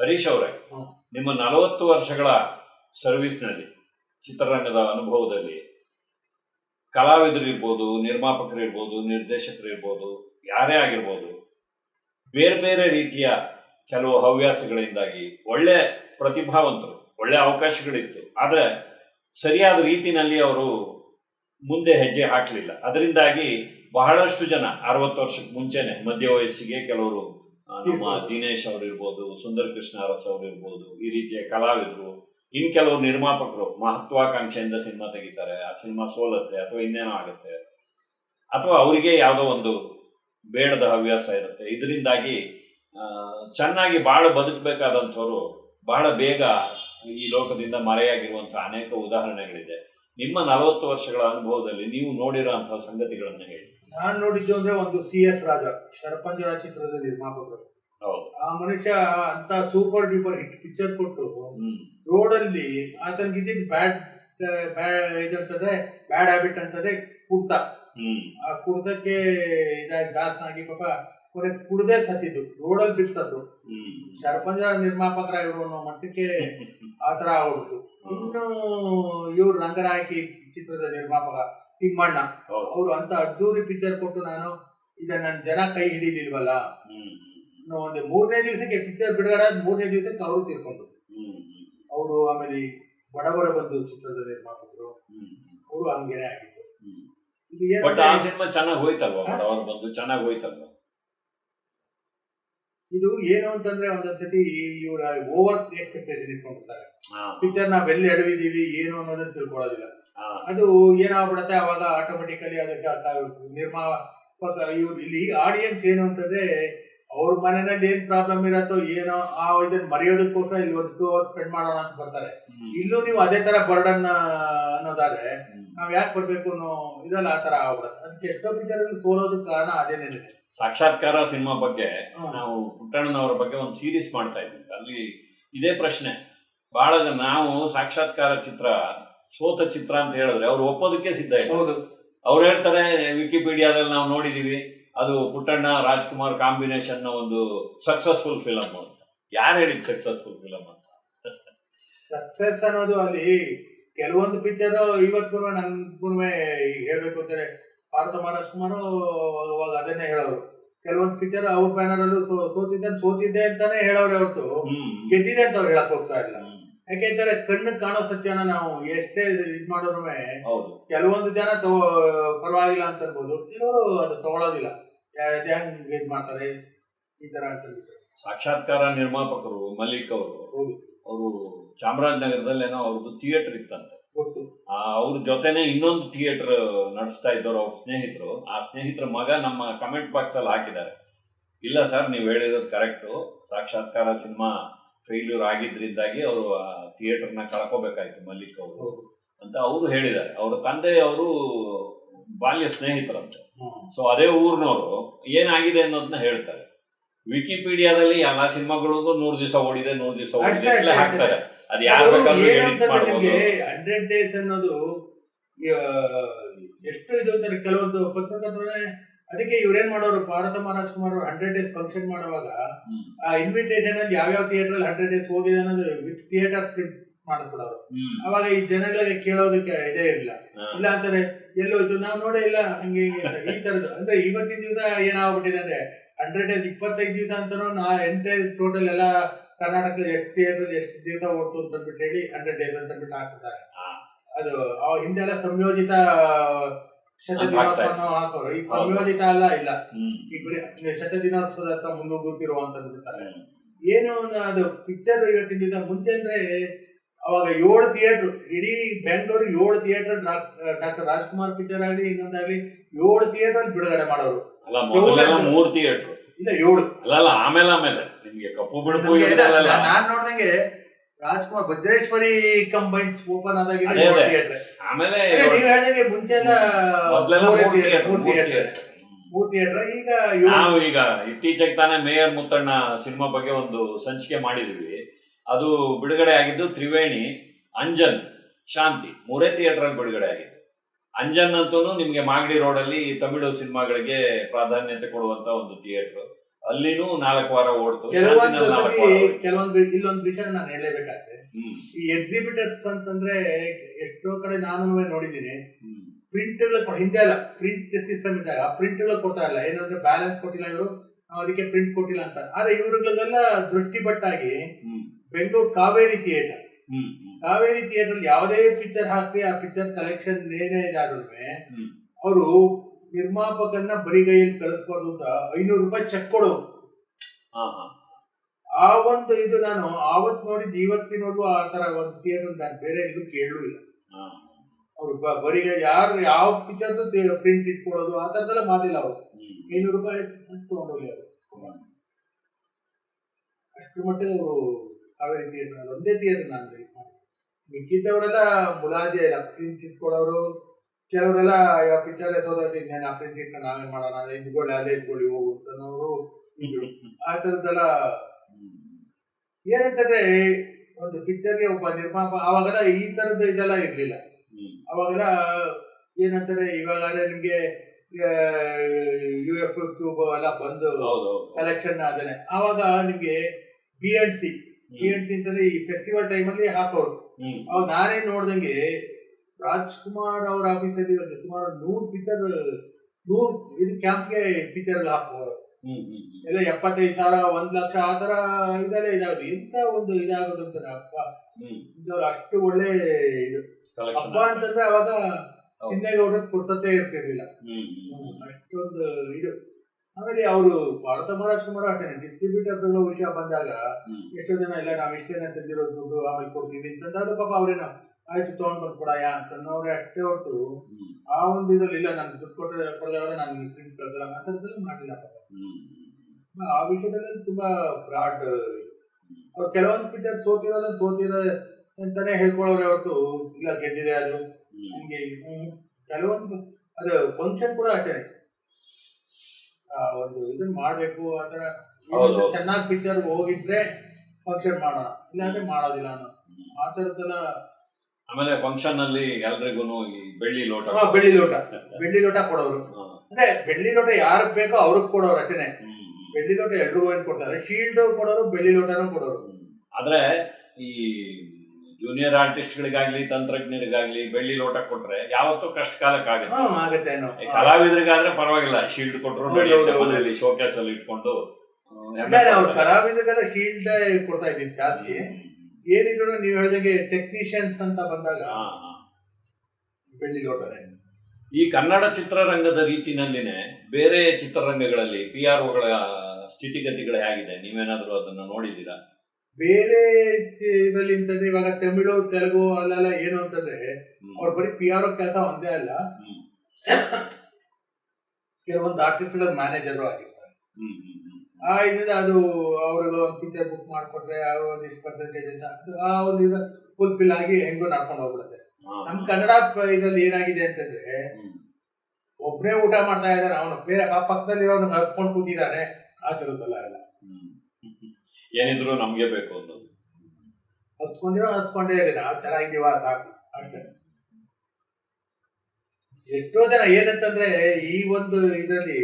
ಹರೀಶ್ ಅವರೇ ನಿಮ್ಮ ನಲವತ್ತು ವರ್ಷಗಳ ಸರ್ವಿಸ್ನಲ್ಲಿ ಚಿತ್ರರಂಗದ ಅನುಭವದಲ್ಲಿ ಕಲಾವಿದರಿರ್ಬೋದು ನಿರ್ಮಾಪಕರು ಇರ್ಬೋದು ನಿರ್ದೇಶಕರು ಇರ್ಬೋದು ಯಾರೇ ಆಗಿರ್ಬೋದು ಬೇರೆ ಬೇರೆ ರೀತಿಯ ಕೆಲವು ಹವ್ಯಾಸಗಳಿಂದಾಗಿ ಒಳ್ಳೆ ಪ್ರತಿಭಾವಂತರು ಒಳ್ಳೆ ಅವಕಾಶಗಳಿತ್ತು. ಆದರೆ ಸರಿಯಾದ ರೀತಿನಲ್ಲಿ ಅವರು ಮುಂದೆ ಹೆಜ್ಜೆ ಹಾಕಲಿಲ್ಲ. ಅದರಿಂದಾಗಿ ಬಹಳಷ್ಟು ಜನ ಅರವತ್ತು ವರ್ಷಕ್ಕೆ ಮುಂಚೆನೆ ಮಧ್ಯ ವಯಸ್ಸಿಗೆ ಕೆಲವರು ನಮ್ಮ ದಿನೇಶ್ ಅವರು ಇರ್ಬೋದು ಸುಂದರ್ ಕೃಷ್ಣ ಅರಸ್ ಅವರು ಇರ್ಬೋದು ಈ ರೀತಿಯ ಕಲಾವಿದರು. ಇನ್ ಕೆಲವು ನಿರ್ಮಾಪಕರು ಮಹತ್ವಾಕಾಂಕ್ಷೆಯಿಂದ ಸಿನಿಮಾ ತೆಗಿತಾರೆ ಆ ಸಿನಿಮಾ ಸೋಲತ್ತೆ ಅಥವಾ ಇನ್ನೇನೋ ಆಗುತ್ತೆ. ಅಥವಾ ಅವರಿಗೆ ಯಾವುದೋ ಒಂದು ಬೇಡದ ಹವ್ಯಾಸ ಇರುತ್ತೆ. ಇದರಿಂದಾಗಿ ಚೆನ್ನಾಗಿ ಬಹಳ ಬದುಕಬೇಕಾದಂಥವ್ರು ಬಹಳ ಬೇಗ ಈ ಲೋಕದಿಂದ ಮರೆಯಾಗಿರುವಂತಹ ಅನೇಕ ಉದಾಹರಣೆಗಳಿದೆ. ನಿಮ್ಮ ನಲವತ್ತು ವರ್ಷಗಳ ಅನುಭವದಲ್ಲಿ ನೀವು ನೋಡಿರೋ ಅಂತಹ ಸಂಗತಿಗಳನ್ನು ಹೇಳಿ. ನಾನ್ ನೋಡಿದ್ದು ಅಂದ್ರೆ ಒಂದು ಸಿ ಎಸ್ ರಾಜ ಶರಪಂಜರ ಚಿತ್ರದ ನಿರ್ಮಾಪಕರು. ಆ ಮನುಷ್ಯ ಅಂತ ಸೂಪರ್ ಡೂಪರ್ ಹಿಟ್ ಪಿಕ್ಚರ್ ಕೊಟ್ಟು ರೋಡ್ ಅಲ್ಲಿ ಆತನಿಗೆ ಇದ್ದಿದ್ದು ಬ್ಯಾಡ್ ಇದಂತಂದ್ರೆ ಬ್ಯಾಡ್ ಹ್ಯಾಬಿಟ್ ಅಂತಂದ್ರೆ ಕುಡ್ತ. ಆ ಕುಡ್ದಕ್ಕೆ ಇದಾಗಿ ದಾಸನಾಗಿ ಪಾಪ ಕೊನೆ ಕುಡ್ದೆ ಸತ್ತಿದ್ದು ರೋಡಲ್ಲಿ ಬಿದ್ದು ಸತ್ರು ಶರಪಂಜರ ನಿರ್ಮಾಪಕರ ಇವರು ಅನ್ನೋ ಮಟ್ಟಕ್ಕೆ ಆತರ ಆಗ್ಬಿಡ್ತು. ಇನ್ನು ಇವ್ರು ರಂಗನಾಯಕಿ ಚಿತ್ರದ ನಿರ್ಮಾಪಕ ತಿಮ್ಮಣ್ಣ. ಅವರು ಅಂತ ಅದ್ದೂರಿ ಪಿಕ್ಚರ್ ಕೊಟ್ಟು ನಾನು ಇದ ನನ್ನ ಜನ ಕೈ ಹಿಡಿಲಿಲ್ವಲ್ಲ? ಒಂದು ಮೂರನೇ ದಿವಸಕ್ಕೆ ಪಿಕ್ಚರ್ ಬಿಡುಗಡೆ ಮೂರನೇ ದಿವಸಕ್ಕೆ ಅವರು ತೀರ್ಕೊಂಡ್ರು. ಅವರು ಆಮೇಲೆ ಬಡವರ ಬಂದು ಚಿತ್ರದ ನಿರ್ಮಾಪಕರು ಅವರು ಹಂಗೇನೆ ಆಗಿತ್ತು ಚೆನ್ನಾಗಿ ಹೋಯ್ತಲ್ವಾ? ಬಡವರ ಬಂದು ಚೆನ್ನಾಗಿ ಹೋಯ್ತಲ್ವಾ? ಇದು ಏನು ಅಂತಂದ್ರೆ ಒಂದೊಂದ್ಸತಿ ಇವರ ಓವರ್ ಎಕ್ಸ್ಪೆಕ್ಟೇಷನ್ ಇಟ್ಕೊಂಡಿರ್ತಾರೆ. ಪಿಕ್ಚರ್ ನಾವ್ ಎಲ್ಲಿ ಎಡವಿದೀವಿ ಏನು ಅನ್ನೋದನ್ನ ತಿಳ್ಕೊಳ್ಳೋದಿಲ್ಲ. ಅದು ಏನಾಗ್ಬಿಡತ್ತೆ ಅವಾಗ ಆಟೋಮೆಟಿಕಲಿ ಅದಕ್ಕೆ ನಿರ್ಮಾಪಕ ಇವ್ರು ಇಲ್ಲಿ ಆಡಿಯನ್ಸ್ ಏನು ಅಂತಂದ್ರೆ ಅವ್ರ ಮನೆಯಲ್ಲಿ ಏನ್ ಪ್ರಾಬ್ಲಮ್ ಇರತ್ತೋ ಏನೋ ಆ ಇದನ್ನ ಮರೆಯೋದಕ್ಕೋಸ್ಕರ ಇಲ್ಲಿ ಒಂದು ಟೂ ಅವರ್ಸ್ ಸ್ಪೆಂಡ್ ಮಾಡೋಣ ಅಂತ ಬರ್ತಾರೆ. ಇಲ್ಲೂ ನೀವು ಅದೇ ತರ ಬರ್ಡನ್ ಅನ್ನೋದಾದ್ರೆ. ನಾವ್ ಯಾಕೆ ಬರ್ಬೇಕು ಅನ್ನೋ ಇದೆಲ್ಲ ಆ ತರ ಆಗ್ಬಿಡುತ್ತೆ. ಅದಕ್ಕೆ ಎಷ್ಟೋ ಪಿಕ್ಚರ್ ಅಲ್ಲಿ ಸೋಲೋದಕ್ಕೆ ಕಾರಣ ಅದೇನೇನಿದೆ ಸಾಕ್ಷಾತ್ಕಾರ ಸಿನಿಮಾ ಬಗ್ಗೆ. ನಾವು ಪುಟ್ಟಣ್ಣನವರ ಬಗ್ಗೆ ಒಂದು ಸೀರೀಸ್ ಮಾಡ್ತಾ ಇದ್ವಿ. ಅಲ್ಲಿ ಇದೇ ಪ್ರಶ್ನೆ. ಬಹಳ ನಾವು ಸಾಕ್ಷಾತ್ಕಾರ ಚಿತ್ರ ಸೋತ ಚಿತ್ರ ಅಂತ ಹೇಳಿದ್ರೆ ಅವ್ರು ಒಪ್ಪೋದಕ್ಕೆ ಸಿದ್ಧ ಹೌದು. ಅವ್ರು ಹೇಳ್ತಾರೆ ವಿಕಿಪೀಡಿಯಾದಲ್ಲಿ ನಾವು ನೋಡಿದೀವಿ. ಅದು ಪುಟ್ಟಣ್ಣ ರಾಜ್ಕುಮಾರ್ ಕಾಂಬಿನೇಷನ್ ಒಂದು ಸಕ್ಸಸ್ಫುಲ್ ಫಿಲಮ್ ಅಂತ. ಯಾರು ಹೇಳಿದ್ ಸಕ್ಸಸ್ಫುಲ್ ಫಿಲಮ್ ಅಂತ? ಸಕ್ಸಸ್ ಅನ್ನೋದು ಅಲ್ಲಿ ಕೆಲವೊಂದು ಪಿಕ್ಚರ್ ಇವತ್ತು ನನ್ಗೂ ಹೇಳ್ಬೇಕು ಅಂತಾರೆ ಭಾರತ ಮಹಾರಾಜ್ಕುಮಾರ್ ಅವಾಗ ಅದನ್ನೇ ಹೇಳೋರು. ಕೆಲವೊಂದು ಪಿಕ್ಚರ್ ಅವ್ರ ಬ್ಯಾನರ್ ಅಲ್ಲೂ ಸೋತಿದ್ದೆ ಸೋತಿದ್ದ ಅಂತಾನೆ ಹೇಳೋರೆ ಹೊರತು. ಹ್ಮ್. ಗೆದ್ದಿದೆ ಅಂತ ಅವ್ರು ಹೇಳಕ್ ಹೋಗ್ತಾ ಇಲ್ಲ. ಯಾಕೆಂದ್ರೆ ಕಣ್ಣು ಕಾಣೋ ಸತ್ಯನ ನಾವು ಎಷ್ಟೇ ಇದ್ ಮಾಡೋರು ಹೌದು. ಕೆಲವೊಂದು ಜನ ತಗೋ ಪರವಾಗಿಲ್ಲ ಅಂತ ಅನ್ಬೋದು. ಕೆಲವರು ಅದು ತಗೊಳೋದಿಲ್ಲ. ಹೆಂಗ್ ಇದ್ ಮಾಡ್ತಾರೆ? ಈ ತರ ಅಂತ ಸಾಕ್ಷಾತ್ಕಾರ ನಿರ್ಮಾಪಕರು ಮಲ್ಲಿಕ್ ಅವರು ಅವರು ಚಾಮರಾಜನಗರದಲ್ಲಿ ಏನೋ ಅವ್ರದ್ದು ಥಿಯೇಟರ್ ಇತ್ತಂತೆ. ಗೊತ್ತು. ಆ, ಅವ್ರ ಜೊತೆನೆ ಇನ್ನೊಂದು ಥಿಯೇಟರ್ ನಡೆಸ್ತಾ ಇದ್ದವ್ರು ಅವ್ರ ಸ್ನೇಹಿತರು. ಆ ಸ್ನೇಹಿತರ ಮಗ ನಮ್ಮ ಕಮೆಂಟ್ ಬಾಕ್ಸ್ ಅಲ್ಲಿ ಹಾಕಿದ್ದಾರೆ. ಇಲ್ಲ ಸರ್ ನೀವು ಹೇಳಿರೋದು ಕರೆಕ್ಟು. ಸಾಕ್ಷಾತ್ಕಾರ ಸಿನಿಮಾ ಫೇಲ್ಯೂರ್ ಆಗಿದ್ರಿಂದಾಗಿ ಅವರು ಥಿಯೇಟರ್ನ ಕಳ್ಕೋಬೇಕಾಯ್ತು ಮಲ್ಲಿಕ್ ಅವರು. ಅಂತ ಅವರು ಹೇಳಿದ್ದಾರೆ. ಅವರ ತಂದೆ ಅವರು ಬಾಲ್ಯ ಸ್ನೇಹಿತರಂತೆ. ಸೊ ಅದೇ ಊರಿನವರು ಏನಾಗಿದೆ ಅನ್ನೋದನ್ನ ಹೇಳ್ತಾರೆ. ವಿಕಿಪೀಡಿಯಾದಲ್ಲಿ ಎಲ್ಲಾ ಸಿನಿಮಾಗಳಿಗೂ ನೂರ್ ದಿವಸ ಓಡಿದೆ ನೂರ್ ದಿವಸ ಓಡಿದೆ ಹಾಕ್ತಾರೆ. ಅದು ಯಾರು ಹಂಡ್ರೆಡ್ ಡೇಸ್ ಅನ್ನೋದು ಎಷ್ಟು ಇದು ಅಂತಾರೆ ಕೆಲವೊಂದು ಪತ್ರಕರ್ತರೇ ಅದಕ್ಕೆ ಇವ್ರೇನ್ ಮಾಡೋರು ಭಾರತ ರಾಜ್ಕುಮಾರ್ ಹಂಡ್ರೆಡ್ ಡೇಸ್ ಫಂಕ್ಷನ್ ಮಾಡುವಾಗ. ಆ ಇನ್ವಿಟೇಷನ್ ಅಲ್ಲಿ ಯಾವ್ಯಾವ ಥಿಯೇಟರ್ ಅಲ್ಲಿ ಹಂಡ್ರೆಡ್ ಡೇಸ್ ಹೋಗಿದೆ ಅನ್ನೋದು ವಿತ್ ಥಿಯೇಟರ್ ಪ್ರಿಂಟ್ ಮಾಡ್ಬಿಡೋರು ಅವಾಗ ಈ ಜನಗಳಿಗೆ ಕೇಳೋದಕ್ಕೆ ಇದೇ ಇರಲಿಲ್ಲ ಹಾ. ಇಲ್ಲ ಅಂತಾರೆ ಎಲ್ಲೋಯ್ತು ನಾವು ನೋಡೇ ಇಲ್ಲ ಹಂಗೆ ಈ ತರದ್ದು. ಅಂದ್ರೆ ಇವತ್ತಿನ ದಿವಸ ಏನಾಗ್ಬಿಟ್ಟಿದೆ ಅಂದ್ರೆ ಹಂಡ್ರೆಡ್ ಡೇಸ್ ಇಪ್ಪತ್ತೈದು ದಿವಸ ಅಂತಾನು ನಾ ಎಂಟೈರ್ ಟೋಟಲ್ ಎಲ್ಲ ಕರ್ನಾಟಕದ ಎಷ್ಟು ಥಿಯೇಟರ್ ಎಷ್ಟು ದಿವಸ ಓಡ್ತು ಅಂತ ಅಂದ್ಬಿಟ್ಟು ಹೇಳಿ ಹಂಡ್ರೆಡ್ ಡೇಸ್ ಅಂತ ಅಂದ್ಬಿಟ್ಟು ಹಾಕ್ತಾರೆ ಅದು ಹಿಂದೆಲ್ಲ ಸಂಯೋಜಿತ ಶತ ಅಂತ ದಿನೋತ್ಸವನ ಹಾಕೋರು ಈಗ. ಸಂಯೋಜಿತ ಅಲ್ಲ ಇಲ್ಲ. ಈಗ ಬರೀ ಶತ ದಿನೋತ್ಸವದ ಹತ್ರ ಮುಂದೋಗುತ್ತಿರುವ ಅಂತ ಅಂದ್ಬಿಡ್ತಾರೆ ಏನು ಅದು ಪಿಕ್ಚರ್ ಇವತ್ತಿನ ಮುಂಚೆ ಅಂದ್ರೆ ಅವಾಗ ಏಳು ಥಿಯೇಟರ್ ಇಡೀ ಬೆಂಗಳೂರು ಏಳು ಥಿಯೇಟರ್ ಡಾಕ್ಟರ್ ರಾಜ್ಕುಮಾರ್ ಪಿಕ್ಚರ್ ಆಗಲಿ ಇನ್ನೊಂದಾಗ್ಲಿ ಏಳು ಥಿಯೇಟರ್ ಬಿಡುಗಡೆ ಮಾಡೋರು. ಮೂರ್ ಥಿಯೇಟರ್ ಇಲ್ಲ ಏಳು. ಅಲ್ಲ ಆಮೇಲೆ ಆಮೇಲೆ. ನಿಮ್ಗೆ ಕಪ್ಪು ನಾ- ನಾನ್ ನೋಡ್ದಂಗೆ ರಾಜ್ಕುಮಾರ್ ವಜ್ರೇಶ್ವರಿ ಕಂಬೈನ್ಸ್ ಓಪನ್ ಆದಾಗ ಥಿಯೇಟರ್ ಆಮೇಲೆ ನೀವು ಹೇಳಿದ್ರೆ ಮುಂಚೆ ಮೂರೇ ಥಿಯೇಟರ್ ಈಗ ನಾವು ಈಗ ಇತ್ತೀಚೆಗೆ ತಾನೇ ಮೇಯರ್ ಮುತ್ತಣ್ಣ ಸಿನಿಮಾ ಬಗ್ಗೆ ಒಂದು ಸಂಚಿಕೆ ಮಾಡಿದ್ವಿ ಅದು ಬಿಡುಗಡೆ ಆಗಿದ್ದು ತ್ರಿವೇಣಿ ಅಂಜನ್ ಶಾಂತಿ. ಮೂರೇ ಥಿಯೇಟರ್ ಅಲ್ಲಿ ಬಿಡುಗಡೆ ಆಗಿದ್ದು ಅಂಜನ್ ಅಂತೂ ನಿಮ್ಗೆ ಮಾಗಡಿ ರೋಡ್ ಅಲ್ಲಿ ತಮಿಳು ಸಿನಿಮಾಗಳಿಗೆ ಪ್ರಾಧಾನ್ಯತೆ ಕೊಡುವಂತ ಒಂದು ಥಿಯೇಟರ್ ಅಲ್ಲಿನೂ ನಾಲ್ಕು ವಾರ ಓಡ್ತು. ಕೆಲವೊಂದು ಸತಿ ಕೆಲವೊಂದು ಇಲ್ಲೊಂದು ವಿಷಯ ನಾನು ಹೇಳಬೇಕಾಗ್ತದೆ ಈ ಎಕ್ಸಿಬಿಟರ್ಸ್ ಅಂತಂದ್ರೆ ಎಷ್ಟೋ ಕಡೆ ನಾನು ನೋಡಿದ್ದೀನಿ. ಪ್ರಿಂಟ್ ಪ್ರಿಂಟ್ಗಳು ಹಿಂದೆ ಅಲ್ಲ ಪ್ರಿಂಟ್ ಸಿಸ್ಟಮ್ ಇದ್ದಾಗ ಪ್ರಿಂಟ್ಗಳು ಕೊಡ್ತಾ ಇಲ್ಲ. ಏನಂದ್ರೆ ಬ್ಯಾಲೆನ್ಸ್ ಕೊಟ್ಟಿಲ್ಲ ಇವರು ಅದಕ್ಕೆ ಪ್ರಿಂಟ್ ಕೊಟ್ಟಿಲ್ಲ ಅಂತ. ಆದ್ರೆ ಇವರುಗಳಿಗೆಲ್ಲ ದೃಷ್ಟಿಪಟ್ಟಾಗಿ ಬೆಂಗಳೂರು ಕಾವೇರಿ ಥಿಯೇಟರ್ ಕಾವೇರಿ ಥಿಯೇಟರ್ ಯಾವುದೇ ಪಿಕ್ಚರ್ ಹಾಕಿ ಆ ಪಿಕ್ಚರ್ ಕಲೆಕ್ಷನ್ ಏನೇ ಇದಾದ್ರೂ ಅವರು ನಿರ್ಮಾಪಕನ್ನ ಬರಿಗೈಯಲ್ಲಿ ಕಳಿಸ್ಬಾರ್ದು ಅಂತ ಐನೂರು ರೂಪಾಯಿ ಚೆಕ್ ಕೊಡು. ಆ ಒಂದು ಇದು ನಾನು ಆವತ್ ನೋಡಿದ್ ಇವತ್ತಿನವರೆಗೂ ಆ ತರ ಒಂದು ಥಿಯೇಟರ್ ನಾನು ಬೇರೆ ಎಲ್ಲೂ ಕೇಳೂ ಇಲ್ಲ. ಅವ್ರು ಬರಿಗ ಬರಿಗೈ ಯಾರು ಯಾವ ಪಿಕ್ಚರ್ದು ಪ್ರಿಂಟ್ ಇಟ್ಕೊಳ್ಳೋದು ಆ ಥರದ್ದೆಲ್ಲ ಮಾಡಿಲ್ಲ ಅವರು. ಐನೂರು ರೂಪಾಯಿ ತಗೊಂಡೋಗ್ಲಿ ಅವರು. ಅಷ್ಟು ಮಟ್ಟಿಗೆ ಅವರು ಕಾವೇರಿ ಥಿಯೇಟರ್ ಒಂದೇ ಥಿಯೇಟರ್ ನಾನು. ಮಿಕ್ಕಿದ್ದವರೆಲ್ಲ ಮುಲಾಜೆ ಇಲ್ಲ ಪ್ರಿಂಟ್ ಇಟ್ಕೊಳ್ಳೋರು ಕೆಲವರೆಲ್ಲ ಪಿಕ್ಚರ್ ಸೋದೋದು ಇನ್ನೇನು ಆ ಪ್ರಿಂಟ್ ಇಟ್ಕೊಂಡು ನಾವೇನ್ ಮಾಡೋಣ ಅದೇ ಇದ್ಕೊಳ್ಳಿ ಅದೇ ಇದ್ಕೊಳ್ಳಿ ಹೋಗು ಅನ್ನೋರು ಇದ್ರು. ಆ ಥರದ್ದೆಲ್ಲ ಏನಂತಂದ್ರೆ ಒಂದು ಪಿಕ್ಚರ್ಗೆ ಒಬ್ಬ ನಿರ್ಮಾಪ ಅವಾಗೆಲ್ಲ ಈ ಥರದ್ದು ಇದೆಲ್ಲ ಇರಲಿಲ್ಲ. ಅವಾಗೆಲ್ಲ ಏನಂತಾರೆ ಇವಾಗಾದ್ರೆ ನಿಮಗೆ ಯು ಎಫ್ ಕ್ಯೂಬ್ ಎಲ್ಲ ಬಂದು ಕಲೆಕ್ಷನ್ ಅದನ್ನೇ ಅವಾಗ ನಿಮಗೆ B N C B N C ಅಂತಂದ್ರೆ ಈ ಫೆಸ್ಟಿವಲ್ ಟೈಮಲ್ಲಿ ಹಾಕೋರು. ಅವಾಗ ನಾನೇನ್ ನೋಡ್ದಂಗೆ ರಾಜ್ಕುಮಾರ್ ಅವ್ರ ಆಫೀಸಲ್ಲಿ ಒಂದು ಸುಮಾರು ನೂರು ಪಿಕ್ಚರ್ ನೂರು ಇದು ಕ್ಯಾಂಪ್ಗೆ ಪಿಕ್ಚರ್ ಎಲ್ಲ ಎಲ್ಲ ಎಪ್ಪತ್ತೈದು ಸಾವಿರ ಒಂದ್ ಲಕ್ಷ ಆ ತರ ಇದೆಲ್ಲ ಇದಾಗುತ್ತೆ ಎಂತ ಒಂದು ಇದಾಗೋದು ಅಂತ ಅಪ್ಪ. ಇಂಥವ್ರು ಅಷ್ಟು ಒಳ್ಳೆ ಇದು. ಅಪ್ಪ ಹಬ್ಬ ಅಂತಂದ್ರೆ ಅವಾಗ ಚಿನ್ನೇಗೌಡರ ಪುರ್ಸತ್ತೆ ಇರ್ತಿರ್ಲಿಲ್ಲ. ಅಷ್ಟೊಂದು ಇದು. ಆಮೇಲೆ ಅವರು ಭಾರತ ರಾಜ್ಕುಮಾರ್ ಕುಮಾರ್ ಅಷ್ಟೇ ಡಿಸ್ಟ್ರಿಬ್ಯೂಟರ್ಸ್ ವಿಷಯ ಬಂದಾಗ ಎಷ್ಟೋ ಜನ ಇಲ್ಲ ನಾವು ಇಷ್ಟೇನ ತಂದಿರೋ ದುಡ್ಡು ಆಮೇಲೆ ಕೊಡ್ತೀವಿ ಅಂತಂದ್ರೆ ಪಾಪ ಅವ್ರೇನು ಆಯ್ತು ತಗೊಂಡ್ ಬಂದ್ ಕೊಡಯ್ಯ ಅಂತನ್ನೋರೆ ಅಷ್ಟೇ ಹೊರತು ಆ ಒಂದು ಇದ್ರಲ್ಲಿ ಇಲ್ಲ ನನ್ಗೆ ದುಡ್ಡು ಕೊಟ್ಟರೆ ಕೊಡದವ್ರೆ ನಾನು ಪ್ರಿಂಟ್ ಕಳ್ಸಲ್ಲ ಆ ಥರದಲ್ಲಿ ಮಾಡಿಲ್ಲ ಆ ವಿಷಯದಲ್ಲಿ ತುಂಬಾ ಬ್ರಾಡ್ ಅವ್ರು ಕೆಲವೊಂದು ಪಿಕ್ಚರ್ ಸೋತಿರೋದ್ ಸೋತಿರೋ ಅಂತಾನೆ ಹೇಳ್ಕೊಳ್ಳೋರೆ ಹೊರತು ಇಲ್ಲ ಗೆದ್ದಿದೆ ಅದು ಹಿಂಗೆ. ಕೆಲವೊಂದು ಅದು ಫಂಕ್ಷನ್ ಕೂಡ ಅಷ್ಟೇ ಆ ಒಂದು ಇದನ್ನ ಮಾಡ್ಬೇಕು ಆ ಹೌದು. ಚೆನ್ನಾಗಿ ಪಿಕ್ಚರ್ ಹೋಗಿದ್ರೆ ಫಂಕ್ಷನ್ ಮಾಡೋಣ ಇಲ್ಲಾಂದ್ರೆ ಮಾಡೋದಿಲ್ಲ ಅನ್ನೋ ಆ ತರದ್ದೆಲ್ಲ ಆಮೇಲೆ ಫಂಕ್ಷನ್ ಅಲ್ಲಿ ಎಲ್ರಿಗೂ ಈ ಬೆಳ್ಳಿ ಲೋಟ. ಹಾ, ಬೆಳ್ಳಿ ಲೋಟ. ಬೆಳ್ಳಿ ಲೋಟ ಕೊಡೋರು. ಅಂದ್ರೆ ಬೆಳ್ಳಿ ಲೋಟ ಯಾರಿಗೆ ಬೇಕೋ ಅವ್ರಿಗೆ ಕೊಡೋರು ಅಷ್ಟೇನೆ ಹ್ಮ್ ಹ್ಮ್ ಬೆಳ್ಳಿ ಲೋಟ ಎಲ್ರಿಗೂ ಏನ್ ಕೊಡ್ತಾರೆ? ಶೀಲ್ಡ್ ಕೊಡೋರು ಬೆಳ್ಳಿ ಲೋಟನೂ ಕೊಡೋರು. ಆದ್ರೆ ಈ ಜೂನಿಯರ್ ಆರ್ಟಿಸ್ಟ್ಗಳಿಗಾಗ್ಲಿ ತಂತ್ರಜ್ಞರಿಗಾಗ್ಲಿ ಬೆಳ್ಳಿ ಲೋಟ ಕೊಟ್ರೆ ಯಾವತ್ತೂ ಕಷ್ಟ ಕಾಲಕ್ಕೆ ಆಗುತ್ತೆ ಹ್ಮ್ ಆಗತ್ತೆ ಏನೋ. ಈ ಕಲಾವಿದರಿಗಾದ್ರೆ ಪರವಾಗಿಲ್ಲ ಶೀಲ್ಡ್ ಕೊಟ್ರು ಹೌದು, ನಡೆಯುತ್ತೆ ಹೌದು, ಹೌದು. ಮನೆಯಲ್ಲಿ ಶೋಕೇಸ್ ಅಲ್ಲಿ ಇಟ್ಕೊಂಡು ಹ್ಮ್, ಇಲ್ಲ ಇಲ್ಲ, ಅವ್ರು ಕಲಾವಿದರಿಗೆಲ್ಲ ಶೀಲ್ಡ್ ಕೊಡ್ತಾ ಇದ್ದೀನಿ ಜಾಸ್ತಿ. ಏನಿದ್ರು ನೀವು ಹೇಳಿದಂಗೆ ಟೆಕ್ನಿಷಿಯನ್ಸ್ ಅಂತ ಬಂದಾಗ. ಬೆಳ್ಳಿ ಲೋಟನೇ ಈ ಕನ್ನಡ ಚಿತ್ರರಂಗದ ರೀತಿನಲ್ಲಿನೇ ಬೇರೆ ಚಿತ್ರರಂಗಗಳಲ್ಲಿ ಪಿ ಆರ್ ಒಗಳ ಸ್ಥಿತಿಗತಿಗಳು ಹೇಗಿದೆ ನೀವೇನಾದರೂ ಅದನ್ನು ನೋಡಿದ್ದೀರಾ ಬೇರೆ ಇದರಲ್ಲಿ ಅಂತಂದ್ರೆ ಇವಾಗ ತಮಿಳು ತೆಲುಗು ಅಲ್ಲೆಲ್ಲ ಏನು ಅಂತಂದ್ರೆ. ಅವ್ರು ಬರೀ ಪಿ ಆರ್ ಕೆಲಸ ಒಂದೇ ಅಲ್ಲ. ಕೆಲವೊಂದು ಆರ್ಟಿಸ್ಟ್ಗಳ ಮ್ಯಾನೇಜರು ಆಗಿರ್ತಾರೆ ಇದರಿಂದ ಅದು ಅವರೆಲ್ಲ ಒಂದು ಪಿಕ್ಚರ್ ಬುಕ್ ಮಾಡಿಕೊಟ್ರೆ ಆ ಒಂದು ಇಷ್ಟು ಪರ್ಸೆಂಟೇಜ್ ಅಂತ ಅದು ಆ ಒಂದು ಇದು ಫುಲ್ಫಿಲ್ ಆಗಿ ಹೆಂಗೋ ನಡ್ಕೊಂಡು ಹೋಗ್ಬಿಡುತ್ತೆ. ನಮ್ ಕನ್ನಡ ಇದರಲ್ಲಿ ಏನಾಗಿದೆ ಅಂತಂದ್ರೆ. ಒಬ್ಬನೇ ಊಟ ಮಾಡ್ತಾ ಇದ್ದಾನೆ ಅವನು ಬೇರೆ ಆ ಪಕ್ಕದಲ್ಲಿ ಅವನು ನಡ್ಸ್ಕೊಂಡು ಕೂತಿದ್ದಾನೆ ಆ ಥರದ್ದೆಲ್ಲ ಎಲ್ಲ. ಏನಿದ್ರು ನಮ್ಗೆ ಬೇಕು ಅನ್ನೋದು ಹತ್ಕೊಂಡಿರೋ ಹತ್ಕೊಂಡೇ ಇರಲಿ ನಾವು ಚೆನ್ನಾಗಿದ್ದೀವ ಸಾಕು. ಅಷ್ಟೇ. ಎಷ್ಟೋ ಜನ ಏನಂತಂದ್ರೆ ಈ ಒಂದು ಇದರಲ್ಲಿ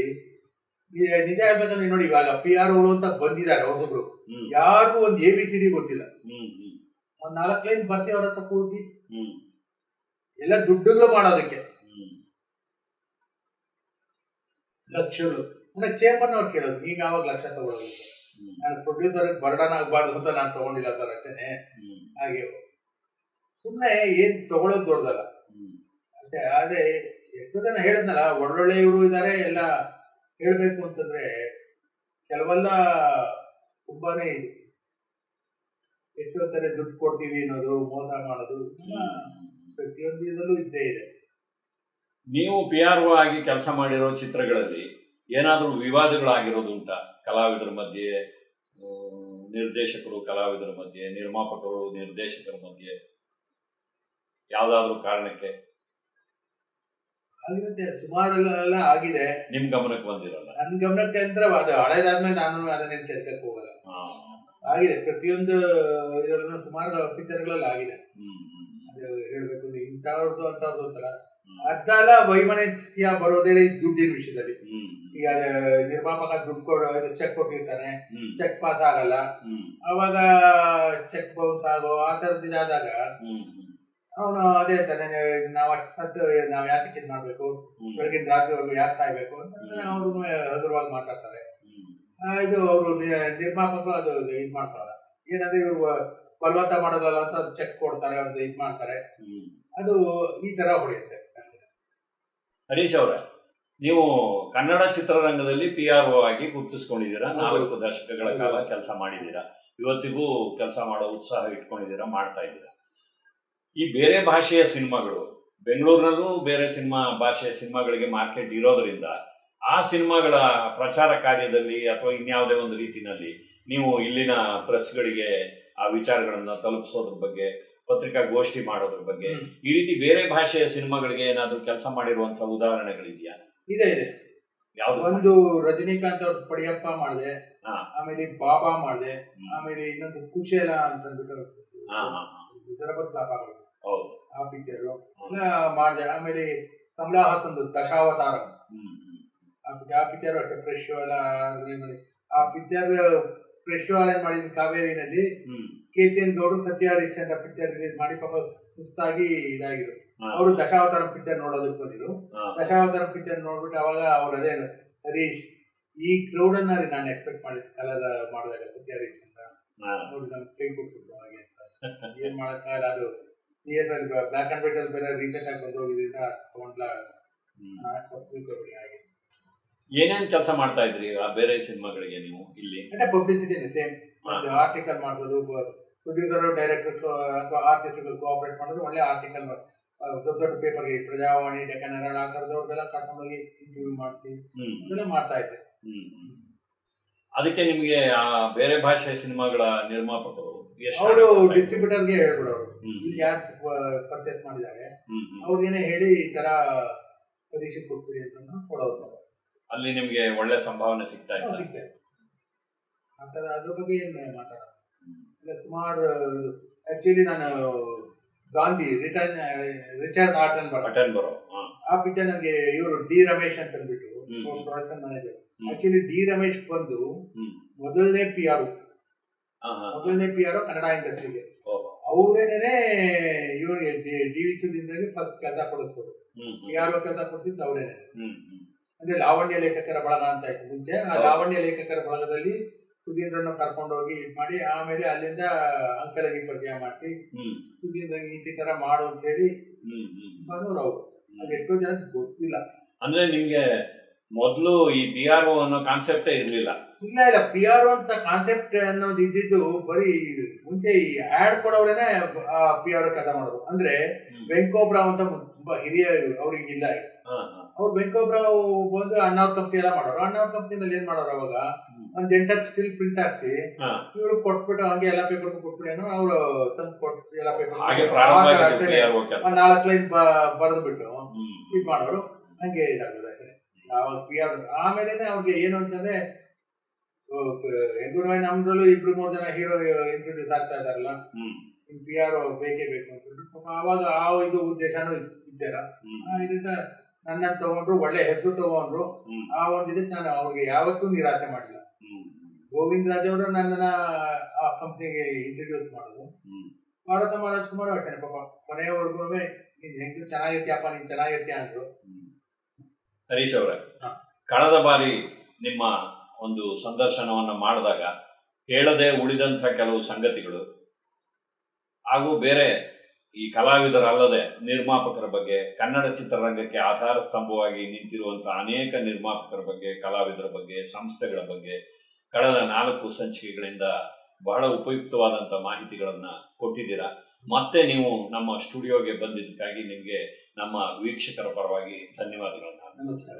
ನಿಜ ಹೇಳ್ಬೇಕಂದ್ರೆ ನೋಡಿ ಇವಾಗ ಪಿ ಆರ್ ಅಂತ ಬಂದಿದ್ದಾರೆ ಹೊಸಬ್ರು. ಯಾರಿಗೂ ಒಂದು ಎ ಬಿ ಸಿ ಡಿ ಗೊತ್ತಿಲ್ಲ. ಒಂದ್ ನಾಲ್ಕು ಲೈನ್ ಬರ್ಸಿ ಅವ್ರ ಹತ್ರ ಕೂರಿಸಿ. ಎಲ್ಲ ದುಡ್ಡುಗಳು ಮಾಡೋದಕ್ಕೆ. ಲಕ್ಷಗಳು. ಅಂದ್ರೆ ಚೇಂಬರ್ನವ್ರು ಕೇಳೋದು ನೀವು ಯಾವಾಗ ಲಕ್ಷ ತಗೊಳ್ಳೋದು ನಾನು ಪ್ರೊಡ್ಯೂಸರ್ ಬರ್ಡನ್ ಆಗಬಾರ್ದು ಅಂತ ನಾನು ತಗೊಂಡಿಲ್ಲ ಸರ್ ಅಷ್ಟೇನೆ. ಹಾಗೆ. ಸುಮ್ಮನೆ ಏನ್ ತಗೊಳ್ಳೋದು ದೊಡ್ಡದಲ್ಲ. ಅಷ್ಟೇ ಆದ್ರೆ ಎಷ್ಟೋ ಜನ ಹೇಳಿದ್ನಲ್ಲ ಒಳ್ಳೊಳ್ಳೆ ಇವರು ಇದ್ದಾರೆ ಎಲ್ಲ ಹೇಳ್ಬೇಕು ಅಂತಂದ್ರೆ ಕೆಲವೆಲ್ಲ ತುಂಬಾನೇ ಎಷ್ಟೋ ತರ ದುಡ್ಡು ಕೊಡ್ತೀವಿ ಅನ್ನೋದು, ಮೋಸ ಮಾಡೋದು ಪ್ರತಿಯೊಂದು ಇದರಲ್ಲೂ ಇದ್ದೇ ಇದೆ. ನೀವು ಪಿ ಆರ್ ಒ ಆಗಿ ಕೆಲಸ ಮಾಡಿರೋ ಚಿತ್ರಗಳಲ್ಲಿ ಏನಾದರೂ ವಿವಾದಗಳಾಗಿರೋದು ಉಂಟಾ? ಕಲಾವಿದರ ಮಧ್ಯೆ ನಿರ್ದೇಶಕರು, ಕಲಾವಿದರ ಮಧ್ಯೆ, ನಿರ್ಮಾಪಕರು, ನಿರ್ದೇಶಕರ ಮಧ್ಯೆ, ಯಾವ್ದಾದ್ರು ಕಾರಣಕ್ಕೆ? ಆಗಿರುತ್ತೆ ಸುಮಾರೆಲ್ಲ ಆಗಿದೆ. ನಿಮ್ ಗಮನಕ್ಕೆ ಬಂದಿರಲ್ಲ. ನನ್ ಗಮನಕ್ಕೆ ಅಂತ ಅದು ಹಳೇದಾದ್ಮೇಲೆ ನಾನು ಅದನ್ನ ಕೆಲ್ಸಕ್ಕೆ ಹೋಗಲ್ಲ. ಆಗಿದೆ ಪ್ರತಿಯೊಂದು ಇದರಲ್ಲೂ ಸುಮಾರು ಪಿಕ್ಚರ್ಗಳಲ್ಲಿ ಆಗಿದೆ. ಅದು ಹೇಳ್ಬೇಕು ಇಂಥವ್ರದ್ದು ಅಂತವ್ರದ್ದು ಅಂತಲ್ಲ ಅರ್ಧ ಅಲ್ಲ ವೈಮನಸ್ಯ ಬರೋದೇ ಈ ದುಡ್ಡಿನ ವಿಷಯದಲ್ಲಿ. ಈಗ ನಿರ್ಮಾಪಕ ದುಡ್ಡು ಕೊಡೋ ಚೆಕ್ ಕೊಟ್ಟಿರ್ತಾನೆ ಚೆಕ್ ಪಾಸ್ ಆಗಲ್ಲ. ಅವಾಗ ಚೆಕ್ ಬೌನ್ಸ್ ಆಗೋ ಆ ಥರದ್ದು ಇದಾದಾಗ ಅವನು ಅದೇ ತಾನೆ ನಾವು ಅಷ್ಟು ಸತ್ತು ನಾವು ಯಾತಕ್ಕೆ ಇದು ಮಾಡಬೇಕು? ಬೆಳಗಿನ ರಾತ್ರಿವರೆಗೂ ಯಾಕೆ ಸಾಯ್ಬೇಕು? ಅಂತಂದ್ರೆ ಅವರು ಹಗುರವಾಗಿ ಮಾತಾಡ್ತಾರೆ. ಇದು ಅವರು ನಿರ್ಮಾಪಕರು ಅದು ಇದು ಮಾಡ್ಕೊಳ್ಳಲ್ಲ ಏನಂದ್ರೆ ಇವರು ಬಲವಂತ ಮಾಡೋದಲ್ಲ ಅಂತ ಚೆಕ್ ಕೊಡ್ತಾರೆ ಒಂದು ಇದು ಮಾಡ್ತಾರೆ. ಅದು ಈ ತರ ಹೊಡೆಯುತ್ತೆ. ಹರೀಶ್ ಅವರ ನೀವು ಕನ್ನಡ ಚಿತ್ರರಂಗದಲ್ಲಿ ಪಿ ಆರ್ ಒ ಆಗಿ ಗುರುತಿಸ್ಕೊಂಡಿದ್ದೀರಾ ನಾಲ್ಕು ದಶಕಗಳ ಕಾಲ ಕೆಲಸ ಮಾಡಿದ್ದೀರಾ? ಇವತ್ತಿಗೂ ಕೆಲಸ ಮಾಡೋ ಉತ್ಸಾಹ ಇಟ್ಕೊಂಡಿದ್ದೀರಾ? ಮಾಡ್ತಾ ಇದ್ದೀರಾ? ಈ ಬೇರೆ ಭಾಷೆಯ ಸಿನಿಮಾಗಳು ಬೆಂಗಳೂರಿನಲ್ಲೂ ಬೇರೆ ಸಿನಿಮಾ ಭಾಷೆಯ ಸಿನಿಮಾಗಳಿಗೆ ಮಾರ್ಕೆಟ್ ಇರೋದ್ರಿಂದ ಆ ಸಿನಿಮಾಗಳ ಪ್ರಚಾರ ಕಾರ್ಯದಲ್ಲಿ ಅಥವಾ ಇನ್ಯಾವುದೇ ಒಂದು ರೀತಿಯಲ್ಲಿ ನೀವು ಇಲ್ಲಿನ ಪ್ರೆಸ್ಗಳಿಗೆ ಆ ವಿಚಾರಗಳನ್ನ ತಲುಪಿಸೋದ್ರ ಬಗ್ಗೆ ಪತ್ರಿಕಾಗೋಷ್ಠಿ ಮಾಡೋದ್ರ ಬಗ್ಗೆ ಈ ರೀತಿ ಬೇರೆ ಭಾಷೆಯ ಸಿನಿಮಾಗಳಿಗೆ ಏನಾದರೂ ಕೆಲಸ ಮಾಡಿರುವಂತಹ ಉದಾಹರಣೆಗಳಿದೆಯಾ? ಇದೆ ಇದೆ. ಯಾವ್ದು? ಒಂದು ರಜನಿಕಾಂತ್ ಅವ್ರ ಪಡಿಯಪ್ಪ ಮಾಡಿದೆ. ಆಮೇಲೆ ಬಾಬಾ ಮಾಡಿದೆ ಆಮೇಲೆ ಇನ್ನೊಂದು ಕುಚೇಲ ಅಂತಂದ್ಬಿಟ್ಟು ಹಾ, ಹಾ, ಹಾ. ಇದರ ಬಗ್ಗೆ ಲಾಭ ಹೌದು ಆ ಪಿಕ್ಚರು. ಮಾಡಿದೆ. ಆಮೇಲೆ ಕಮಲಾ ಹಾಸನ್ ದಶಾವತಾರಂ. ಆ ಪಿಕ್ಚರ್ ಅಷ್ಟೇ ಫ್ರೆಶ್ ಎಲ್ಲ ಮಾಡಿ ಆ ಪಿಕ್ಚರ್ ಫ್ರೆಶ್ ಅರೇಂಜ್ ಮಾಡಿದ ಕಾವೇರಿನಲ್ಲಿ. ಕೆ ಸಿ ಎನ್ ಗೌಡ್ರು ಸತ್ಯ ಹರಿಶ್ಚಂದ್ರ ಪಿಕ್ಚರ್ ರಿಲೀಸ್ ಮಾಡಿ ಪಾಪ ಸುಸ್ತಾಗಿ ಇದಾಗಿರು. ಅವರು ದಶಾವತಾರ ಪಿಕ್ಚರ್ ನೋಡೋದಕ್ಕೆ ಬಂದಿದ್ರು. ದಶಾವತಾರ ಪಿಕ್ಚರ್ ನೋಡ್ಬಿಟ್ಟು ಅವಾಗ ಅವ್ರು ಅದೇ ಹರೀಶ್ ಈ ಕ್ರೌಡ್ ಅನ್ನ ರೀ ನಾನು ಎಕ್ಸ್ಪೆಕ್ಟ್ ಮಾಡಿದ್ದೆ ಕಲರ್ ಮಾಡಿದಾಗ ಸತ್ಯ ಹರೀಶ್ ಅಂತ. ನೋಡಿ ನಮ್ಗೆ ಕೈ ಕೊಟ್ಬಿಟ್ರು ಹಾಗೆ ಅಂತ. ಏನ್ ಮಾಡಕ್ಕಾಗಲ್ಲ ಅದು ಥಿಯೇಟರ್ ಬ್ಲಾಕ್ ಅಂಡ್ ವೈಟ್ ಅಲ್ಲಿ ಬೇರೆ ರೀಸೆಂಟ್ ಆಗಿ ಬಂದು ಇದರಿಂದ ತಗೊಂಡ್ಲ ತಿಳ್ಕೊಬೇಡಿ ಹಾಗೆ ಏನೇನ್ ಕೆಲಸ ಮಾಡ್ತಾ ಇದ್ರಿ ಆ ಬೇರೆ ಸಿನಿಮಾಗಳಿಗೆ ನೀವು ಇಲ್ಲಿ ಅಂದ್ರೆ ಪಬ್ಲಿಸಿಟಿ ಸೇಮ್. ಆರ್ಟಿಕಲ್ ಮಾಡಿಸೋದು ಪ್ರೊಡ್ಯೂಸರ್ ಡೈರೆಕ್ಟರ್ ಅಥವಾ ಆರ್ಟಿಸ್ಟ್ ಕೋಆಪರೇಟ್ ಮಾಡೋದು ಒಳ್ಳೆ ಆರ್ಟಿಕಲ್ ದೊಡ್ಡ ದೊಡ್ಡ ಪೇಪರ್ಗೆ ಪ್ರಜಾವಾಣಿ ಡೆಕ್ಕನ್ ಆ ಥರದವ್ರಿಗೆಲ್ಲ ಕರ್ಕೊಂಡೋಗಿ ಇಂಟರ್ವ್ಯೂ ಮಾಡ್ತೀವಿ. ಇದೆಲ್ಲ ಮಾಡ್ತಾ ಇದ್ದೆ. ಅದಕ್ಕೆ ನಿಮಗೆ ಆ ಬೇರೆ ಭಾಷೆಯ ಸಿನಿಮಾಗಳ ನಿರ್ಮಾಪಕರು ಅವರು? ಡಿಸ್ಟ್ರಿಬ್ಯೂಟರ್ಗೆ ಹೇಳ್ಬಿಡೋರು ಈಗ ಇಲ್ಲಿ ಯಾರು ಪರ್ಚೇಸ್ ಮಾಡಿದ್ದಾರೆ. ಅವ್ರಿಗೇನೆ ಹೇಳಿ ಈ ತರ ಪರೀಕ್ಷೆ ಕೊಟ್ಬಿಡಿ ಅಂತ ಕೊಡೋದು ಅಲ್ಲಿ ನಿಮಗೆ ಒಳ್ಳೆ ಸಂಭಾವನೆ ಸಿಗ್ತಾ ಇದೆ ಆ ಥರ ಅದ್ರ ಬಗ್ಗೆ ಏನು ಮಾತಾಡೋದು. ಇಲ್ಲ ಸುಮಾರು ಆಕ್ಚುಲಿ ನಾನು ಗಾಂಧಿ ರಿಟರ್ನ್ ರಿಚರ್ಡ್ ಆಟನ್ ಬರೋ ಆಟನ್ ಬರೋ. ಆ ಪಿಕ್ಚರ್ ನನಗೆ ಇವರು ಡಿ ರಮೇಶ್ ಅಂತ ಅಂದ್ಬಿಟ್ಟು. Production manager. Actually D Ramesh ಬಂದು. ಮೊದಲನೇ ಪಿ ಆರ್. ಮೊದಲನೇ ಪಿ ಆರ್ ಕನ್ನಡ ಇಂಡಸ್ಟ್ರಿಗೆ. ಅವರೇನೇ ಇವನಿಗೆ ಡಿ ವಿ ಸುದಿಂದಾಗಿ ಫಸ್ಟ್ ಕೆಲಸ ಕೊಡಿಸ್ತವ್ರು ಪಿ. ಆರ್ ಕೆಲಸ ಕೊಡಿಸಿದ್ದು ಅವರೇನೆ. ಅಂದ್ರೆ ಲಾವಣ್ಯ ಲೇಖಕರ ಬಳಗ ಅಂತ ಇತ್ತು ಮುಂಚೆ ಆ. ಲಾವಣ್ಯ ಲೇಖಕರ ಬಳಗದಲ್ಲಿ ಸುಧೀಂದ್ರನ್ನು ಕರ್ಕೊಂಡೋಗಿ ಇದು ಮಾಡಿ ಆಮೇಲೆ ಅಲ್ಲಿಂದ ಅಂಕಲಗಿ ಪರಿಚಯ ಮಾಡಿಸಿ. ಸುಧೀಂದ್ರಗೆ ಈ ತರ ಮಾಡು ಅಂತ ಹೇಳಿ. ಬಂದವರು ಅವರು ಅದೆಷ್ಟೋ ಜನ ಗೊತ್ತಿಲ್ಲ ಅಂದ್ರೆ ನಿಮ್ಗೆ ಮೊದಲು ಈ ಪಿ ಆರ್ ಅನ್ನೋ ಕಾನ್ಸೆಪ್ಟೇ ಇರ್ಲಿಲ್ಲ. ಇಲ್ಲ ಇಲ್ಲ ಪಿ ಆರ್ ಅಂತ ಕಾನ್ಸೆಪ್ಟ್ ಅನ್ನೋದು ಇದ್ದಿದ್ದು ಬರೀ ಮುಂಚೆ ಈ ಆಡ್ ಕೊಡೋರೇನೆ ಪಿ ಆರ್ ಕೆಲಸ ಮಾಡೋದು. ಅಂದ್ರೆ ವೆಂಕೋಬ್ರಾವ್ ಅಂತ ತುಂಬಾ ಹಿರಿಯ ಅವ್ರಿಗೆ ಇಲ್ಲ ಈಗ. ಹಾ, ಹಾ. ಅವ್ರು ವೆಂಕೋಬ್ರಾವ್ ಬಂದು ಅಣ್ಣಾವ್ರ ಕಂಪ್ನಿ ಎಲ್ಲ ಮಾಡೋರು. ಅಣ್ಣಾವ್ರ ಕಂಪ್ನಿನಲ್ಲಿ ಏನ್ ಮಾಡೋರು ಅವಾಗ. ಒಂದ್ ಎಂಟತ್ತು ಸ್ಟಿಲ್ ಪ್ರಿಂಟ್ ಹಾಕ್ಸಿ ಇವ್ರಿಗೆ ಇವ್ರು ಕೊಟ್ಬಿಟ್ಟು ಹಂಗೆ ಎಲ್ಲ ಪೇಪರ್ ಕೊಟ್ಬಿಟ್ಟು ಅವ್ರು ತಂದು ಕೊಟ್ಟು ಎಲ್ಲ ಪೇಪರ್ ಕೆಲಸ. ನಾಲ್ಕು ಲೈನ್ ಬರೆದ್ಬಿಟ್ಟು. ಇದು ಮಾಡೋರು. ಹಂಗೆ ಇದಾಗೋದು ಅಷ್ಟೇ ಯಾವಾಗ ಪಿ ಆರ್ ಆಮೇಲೆ ಅವ್ರಿಗೆ ಏನು ಅಂತಂದ್ರೆ ಹೆಂಗೂ ನಮ್ದ್ರಲ್ಲೂ ಇಬ್ರು ಮೂರು ಜನ ಹೀರೋ ಇಂಟ್ರೊಡ್ಯೂಸ್ ಆಗ್ತಾ ಇದಾರಲ್ಲ ನಿಮ್ ಪಿ ಆರ್ ಬೇಕೇ ಬೇಕು ಅಂತ ಅವಾಗ ಆ ಇದು ಉದ್ದೇಶನೂ ಇದ್ದಾರ. ಇದರಿಂದ ನನ್ನ ತಗೊಂಡ್ರು ಒಳ್ಳೆ ಹೆಸರು ತಗೊಂಡ್ರು. ಆ ಒಂದು ಇದಕ್ಕೆ ನಾನು ಅವ್ರಿಗೆ ಯಾವತ್ತೂ ನಿರಾಸೆ ಮಾಡಿಲ್ಲ. ಗೋವಿಂದ್ ರಾಜ್ ಅವರು ನನ್ನನ್ನ ಆ ಕಂಪ್ನಿಗೆ ಇಂಟ್ರೊಡ್ಯೂಸ್ ಮಾಡಿದ್ರು. ಭಾರತ ಭಾರತಮ್ಮ ರಾಜ್ಕುಮಾರ್ ಅಷ್ಟೇ ಪಾಪ ಕೊನೆಯವರೆಗೂ ನೀನ್ ಹೆಂಗ್ ಚೆನ್ನಾಗಿರ್ತೀಯಪ್ಪ ನೀನ್ ಚೆನ್ನಾಗಿರ್ತೀಯ ಅಂದ್ರು. ಹರೀಶ್ ಅವರೇ, ಕಳೆದ ಬಾರಿ ನಿಮ್ಮ ಒಂದು ಸಂದರ್ಶನವನ್ನ ಮಾಡಿದಾಗ ಹೇಳದೆ ಉಳಿದಂಥ ಕೆಲವು ಸಂಗತಿಗಳು ಹಾಗೂ ಬೇರೆ ಈ ಕಲಾವಿದರಲ್ಲದೆ ನಿರ್ಮಾಪಕರ ಬಗ್ಗೆ, ಕನ್ನಡ ಚಿತ್ರರಂಗಕ್ಕೆ ಆಧಾರ ಸ್ತಂಭವಾಗಿ ನಿಂತಿರುವಂತಹ ಅನೇಕ ನಿರ್ಮಾಪಕರ ಬಗ್ಗೆ, ಕಲಾವಿದರ ಬಗ್ಗೆ, ಸಂಸ್ಥೆಗಳ ಬಗ್ಗೆ ಕಳೆದ ನಾಲ್ಕು ಸಂಚಿಕೆಗಳಿಂದ ಬಹಳ ಉಪಯುಕ್ತವಾದಂಥ ಮಾಹಿತಿಗಳನ್ನ ಕೊಟ್ಟಿದ್ದೀರಾ? ಮತ್ತೆ ನೀವು ನಮ್ಮ ಸ್ಟುಡಿಯೋಗೆ ಬಂದಿದ್ದಕ್ಕಾಗಿ ನಿಮಗೆ ನಮ್ಮ ವೀಕ್ಷಕರ ಪರವಾಗಿ ಧನ್ಯವಾದಗಳನ್ನ 那么才